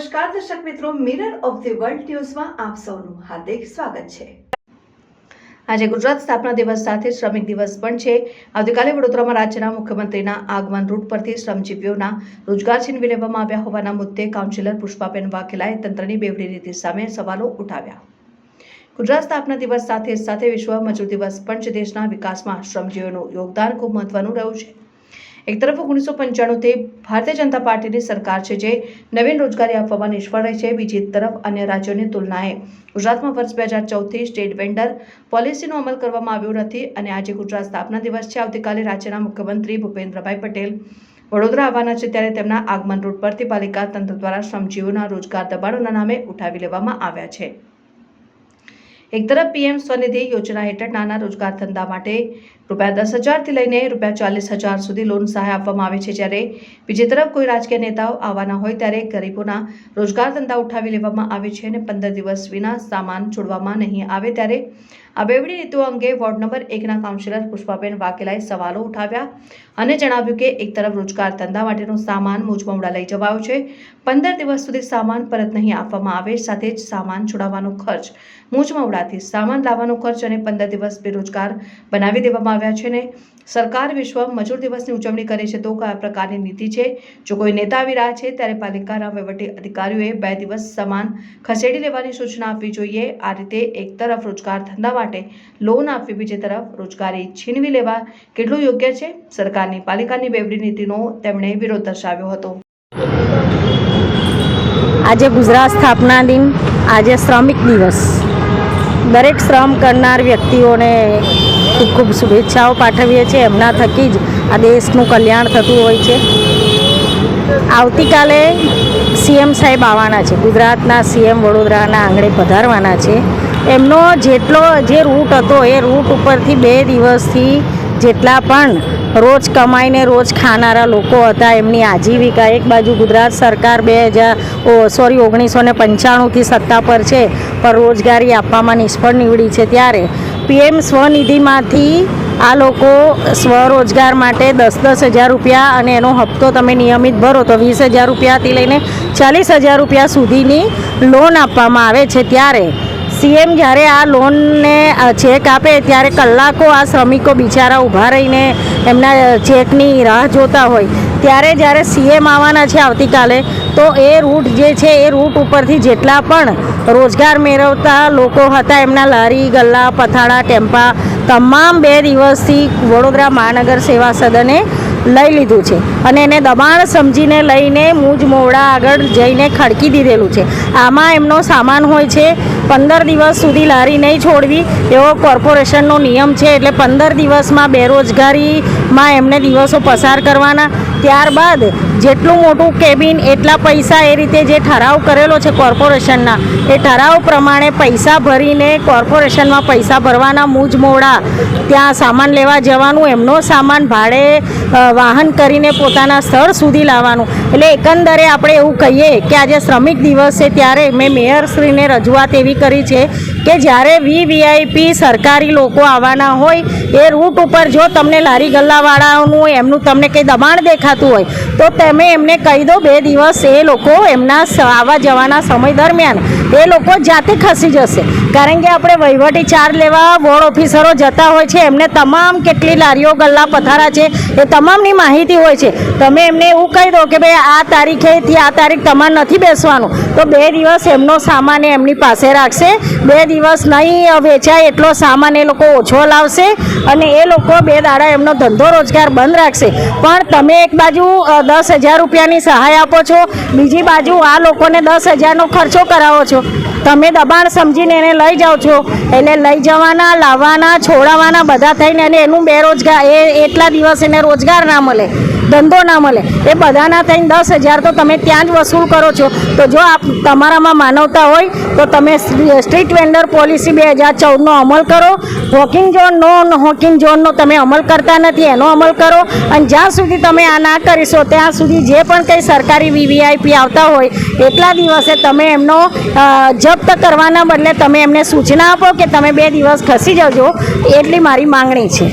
નમસ્કાર, દર્શક મિત્રો મિરર ઓફ ધી વર્લ્ડ ન્યૂઝમાં આપ સૌનું હાર્દિક સ્વાગત છે. આજે ગુજરાત સ્થાપના દિવસ સાથે શ્રમિક દિવસ પણ છે. આવતીકાલે વડોદરામાં રાજ્યના મુખ્યમંત્રીના આગમન રૂટ પરથી શ્રમજીવીઓના રોજગાર છીનવી લેવામાં આવ્યા હોવાના મુદ્દે કાઉન્સિલર પુષ્પાબેન વાઘેલાએ તંત્રની બેવડી નીતિ સામે સવાલો ઉઠાવ્યા. ગુજરાત સ્થાપના દિવસ સાથે સાથે વિશ્વ મજૂર દિવસ પણ દેશના વિકાસમાં શ્રમજીવીઓનું યોગદાન ખૂબ મહત્વનું રહ્યું છે. એક તરફ ઓગણીસો પંચાણુંથી ભારતીય જનતા પાર્ટીની સરકાર છે જે નવીન રોજગારી આપવામાં નિષ્ફળ રહી છે, બીજી તરફ અન્ય રાજ્યોની તુલનાએ. ગુજરાતમાં વર્ષ બે હજાર ચૌદથી સ્ટેટ વેન્ડર પોલિસીનો અમલ કરવામાં આવ્યો નથી અને આજે ગુજરાત સ્થાપના દિવસ છે. આવતીકાલે રાજ્યના મુખ્યમંત્રી ભૂપેન્દ્રભાઈ પટેલ વડોદરા આવવાના છે ત્યારે તેમના આગમન રૂટ પરથી પાલિકા તંત્ર દ્વારા શ્રમજીવીઓના રોજગાર દબાણોના નામે ઉઠાવી લેવામાં આવ્યા છે. એક તરફ પીએમ સ્વનિધિ યોજના હેઠળ નાના રોજગાર ધંધા માટે રૂપિયા દસ હજારથી લઈને રૂપિયા ચાલીસ હજાર સુધી લોન સહાય આપવામાં આવે છે. જ્યારે બીજી તરફ કોઈ રાજકીય નેતાઓ આવવાના હોય ત્યારે ગરીબોના રોજગાર ધંધા ઉઠાવી લેવામાં આવે છે અને પંદર દિવસ વિના સામાન છોડવામાં નહીં આવે. ત્યારે આ બેવડી નીતિઓ અંગે વોર્ડ નંબર એકના કાઉન્સિલર પુષ્પાબેન વાઘેલાએ સવાલો ઉઠાવ્યા અને જણાવ્યું કે એક તરફ રોજગાર ધંધા માટેનો સામાન મૂંઝવમડા લઈ જવાયો છે, પંદર દિવસ સુધી સામાન પરત નહીં આપવામાં આવે, સાથે જ સામાન છોડાવવાનો ખર્ચ મૂંઝમવડાથી સામાન લાવવાનો ખર્ચ અને પંદર દિવસ બેરોજગાર બનાવી દેવામાં આવ્યા છે ને, સરકાર વિશ્વ મજૂર દિવસની ઉજવણી કરે છે તો કયા પ્રકારની નીતિ છે? જો કોઈ નેતા આવી રહ્યા છે, ત્યારે પાલિકાના વહીવટી અધિકારીઓએ બે દિવસ સામાન ખસેડી લેવાની સૂચના આપવી જોઈએ. આ રીતે એક તરફ રોજગાર ધંધા માટે લોન આપવી બીજી તરફ રોજગારી છીનવી લેવા કેટલું યોગ્ય છે? સરકારની પાલિકાની બેવડી નીતિનો તેમણે વિરોધ દર્શાવ્યો હતો. આજે ગુજરાત સ્થાપના દિન, આજે શ્રમિક દિવસ. દરેક શ્રમ કરનાર વ્યક્તિઓને ખૂબ શુભેચ્છાઓ પાઠવીએ છીએ. એમના થકી જ આ દેશનું કલ્યાણ થતું હોય છે. આવતીકાલે સીએમ સાહેબ આવવાના છે. ગુજરાતના સીએમ વડોદરાના આંગણે પધારવાના છે. એમનો જેટલો જે રૂટ હતો, એ રૂટ ઉપરથી બે દિવસથી જેટલા પણ રોજ કમાઈને રોજ ખાનારા લોકો હતા, એમની આજીવિકા. એક બાજુ ગુજરાત સરકાર બે હજાર સોરી ઓગણીસો ને પંચાણુંથી સત્તા પર છે, પણ રોજગારી આપવામાં નિષ્ફળ નીવડી છે ત્યારે. પીએમ સ્વનિધિમાંથી આ લોકો સ્વરોજગાર માટે દસ દસ હજાર રૂપિયા અને એનો હપ્તો તમે નિયમિત ભરો તો વીસ હજાર રૂપિયાથી લઈને ચાલીસ હજાર રૂપિયા સુધીની લોન આપવામાં આવે છે ત્યારે. સીએમ જ્યારે આ લોનને ચેક આપે ત્યારે કલાકો આ શ્રમિકો બિચારા ઊભા રહીને એમના ચેકની રાહ જોતા હોય. ત્યારે જ્યારે સીએમ આવવાના છે આવતીકાલે, તો એ રૂટ જે છે, એ રૂટ ઉપરથી જેટલા પણ રોજગાર મેળવતા લોકો હતા, એમના લારી, ગલ્લા, પથાળા, ટેમ્પા, તમામ બે દિવસથી વડોદરા મહાનગર સેવા સદને લઈ લીધું છે. અને એને દબાણ સમજીને લઈને મૂજ મોવડા આગળ જઈને ખડકી દીધેલું છે. આમાં એમનો સામાન હોય છે, પંદર દિવસ સુધી લારી નહીં છોડવી, એવો કોર્પોરેશનનો નિયમ છે એટલે પંદર દિવસમાં બેરોજગારીમાં એમને દિવસો પસાર કરવાના. ત્યારબાદ જેટલું મોટું કેબિન એટલા પૈસા એ રીતે જે ઠરાવ કરેલો છે કોર્પોરેશનના, એ ઠરાવ પ્રમાણે પૈસા ભરીને કોર્પોરેશનમાં પૈસા ભરવાના મૂજ મોડા ત્યાં સામાન લેવા જવાનું, એમનો સામાન ભાડે વાહન કરીને પોતાના સ્થળ સુધી લાવવાનું. એટલે એકંદરે આપણે એવું કહીએ કે આજે શ્રમિક દિવસ છે ત્યારે મેં મેયરશ્રીને રજૂઆત એવી કરી છે કે જ્યારે વીવીઆઈપી સરકારી લોકો આવવાના હોય, એ રૂટ ઉપર જો તમને લારી ગલ્લાવાળાઓનું એમનું તમને કંઈ દબાણ દેખાતું હોય, તો તમે એમને કહી દો બે દિવસ એ લોકો એમના આવવા જવાના સમય દરમિયાન, એ લોકો જાતે ખસી જશે. કારણ કે આપણે વહીવટી ચાર્જ લેવા વોર્ડ ઓફિસરો જતા હોય છે, એમને તમામ કેટલી લારીઓ, ગલ્લા, પથારા છે, એ તમામની માહિતી હોય છે. તમે એમને એવું કહી દો કે ભાઈ આ તારીખેથી આ તારીખ તમારે નથી બેસવાનું, તો બે દિવસ એમનો સામાન એમની પાસે રાખશે. બે દિવસ નહીં વેચાય એટલો સામાન એ લોકો ઓછો લાવશે અને એ લોકો બે દાડા એમનો ધંધો રોજગાર બંધ રાખશે. પણ તમે એક બાજુ દસ હજાર રૂપિયાની સહાય આપો છો. બીજી બાજુ આ લોકોને દસ હજારનો ખર્ચો કરાવો છો. તમે દબાણ સમજીને એને લઈ જાઓ છો. એટલે લઈ જવાના, લાવવાના છોડાવવાના બધા થઈને અને એનું બેરોજગાર, એ એટલા દિવસ એને રોજગાર ના મળે. ધંધો ના મળે. એ બધાના થઈને દસ હજાર તો તમે ત્યાં જ વસૂલ કરો છો. તો જો આપ તમારામાં માનવતા હોય, તો તમે સ્ટ્રીટ વેન્ડર પોલિસી બે હજાર ચૌદનો અમલ કરો. વોકિંગ ઝોન નો હોકિંગ ઝોનનો તમે અમલ કરતા નથી, એનો અમલ કરો. અને જ્યાં સુધી તમે આ ના કરીશો, ત્યાં સુધી જે પણ કંઈ સરકારી વીવીઆઈપી આવતા હોય, એટલા દિવસે તમે એમનો જપ્ત કરવાના બદલે તમે એમને સૂચના આપો કે તમે બે દિવસ ખસી જજો. એટલી મારી માંગણી છે.